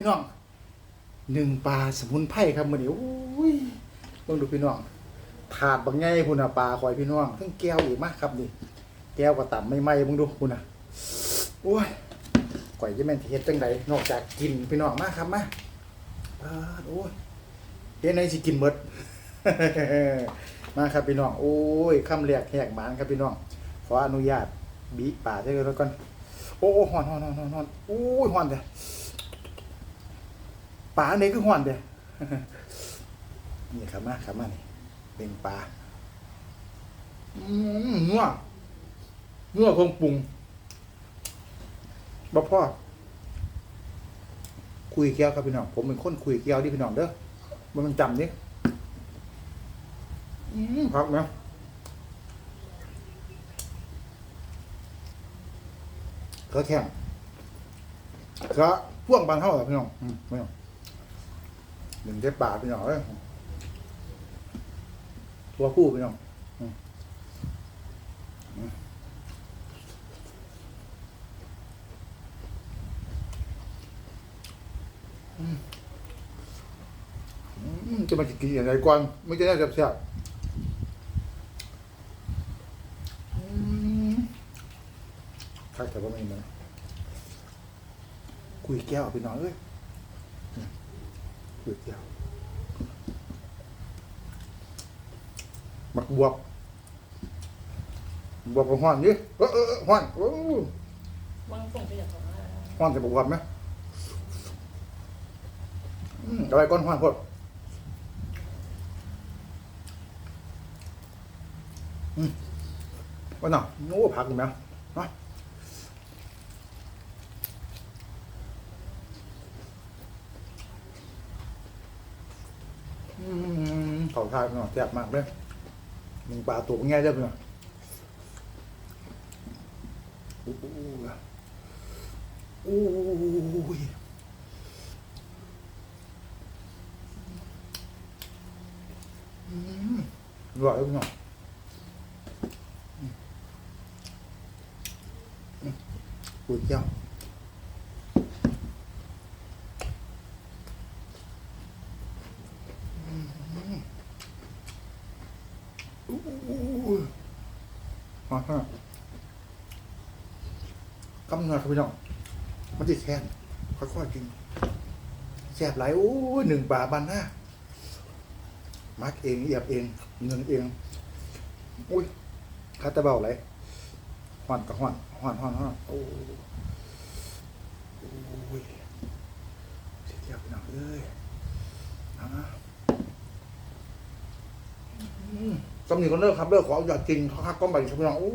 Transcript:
พี่น้องหนึ่งปลาสมุนไพรครับมื้อนี้โอ้ยเบิ่งดูพี่น้องถาดบางไงพุ่นน่ะปลาคอยพี่น้องทั้งแก้วอีกมากครับนี่ แก้วก็ต่ำไม่ไหม้เบิ่งดูพุ่นน่ะโอ้ยก่อยจะแม่นเฮ็ดจังไดนอกจากกินพี่น้องมากครับมาปาโอ้ยเฮ็ดไหนสิกินหมดมาครับพี่น้องโอ้ยคำแรกแหกหมานครับพี่น้องขออนุญาตบีปลาจังเลยก่อนโอ้โอ้ฮ้อนฮ้อนฮ้อนฮ้อนฮ้อนโอ้ยฮ้อนเด้อ ปลาอันนี้คือหวนเด้นี่ครับมาครับมานี่เป็นปลาอืมนัวนัวคงปรุงบ่พ่อคุยแก้ยวครับพี่น้องผมเป็นคนคุยแก้ยวดิพี่น้องเด้อมันมันจำดิอืมครับนะก็แข็งก็พ่วงบานเท่าหรอพี่น้องอืมพี่น้อง หนึ่งเจ็ดบาทพี่น้องเอ้ยตัวผู้พี่น้องอืมอืมอืมอืมจะมากินอย่างไรก่อนไม่จะได้แซ่บๆอืมทักแต่ว่าไม่มาคุยแก้วพี่น้องเอ้ย ก๋วยเตี๋ยวหมักบวบบวบกับห้อนดิเออเออเออห้อนโอ้บางส่งไปอย่างของอะไรห้อนจะบวบไหมอืมอะไรก้อนห้อนพดอืมว่าหน่ะโอ้ผักอยู่ไหมมาอืม เขาทานหน่อยแซ่บมากเลยมึงปลาตัวง่ายเด้อพี่น้องโอ้โหโอ้ยอืมอร่อยเลยพี่น้องอืมอืมก๋วยเตี๋ยวอู้หู มาฮะกำเนิดครับพี่น้องมันจะแค้นค่อยๆกินแซ่บหลายโอ้หนึ่งบาทบันหน้ามักเองเอียบเองเงินเองอุ้ยคาตาเบาไหลห่อนกับห่อนห่อนห่อนห่อนโอ้โอยเสียเทียบพี่น้องเอ้ยเอานะ สมตำนิคนเลิกครับเลิกขออยากกินเขาคักก้มบัตรับพี่น้องโอ้